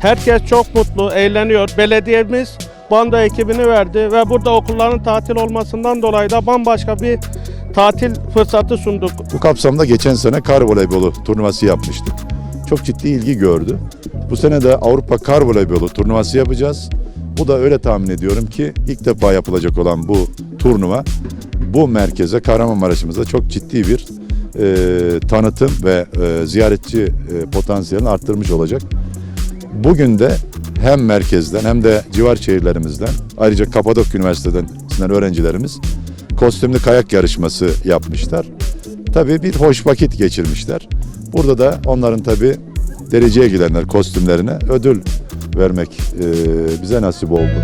Herkes çok mutlu, eğleniyor. Belediyemiz bando ekibini verdi ve burada okulların tatil olmasından dolayı da bambaşka bir tatil fırsatı sunduk. Bu kapsamda geçen sene kar voleybolu turnuvası yapmıştık. Çok ciddi ilgi gördü. Bu sene de Avrupa Kar Voleybolu turnuvası yapacağız. Bu da öyle tahmin ediyorum ki ilk defa yapılacak olan bu turnuva bu merkeze Kahramanmaraş'ımızda çok ciddi bir e, tanıtım ve e, ziyaretçi e, potansiyelini arttırmış olacak. Bugün de hem merkezden hem de civar şehirlerimizden ayrıca Kapadokya Üniversitesi'nden öğrencilerimiz kostümlü kayak yarışması yapmışlar. Tabii bir hoş vakit geçirmişler. Burada da onların tabii dereceye gidenler kostümlerine ödül vermek e, bize nasip oldu.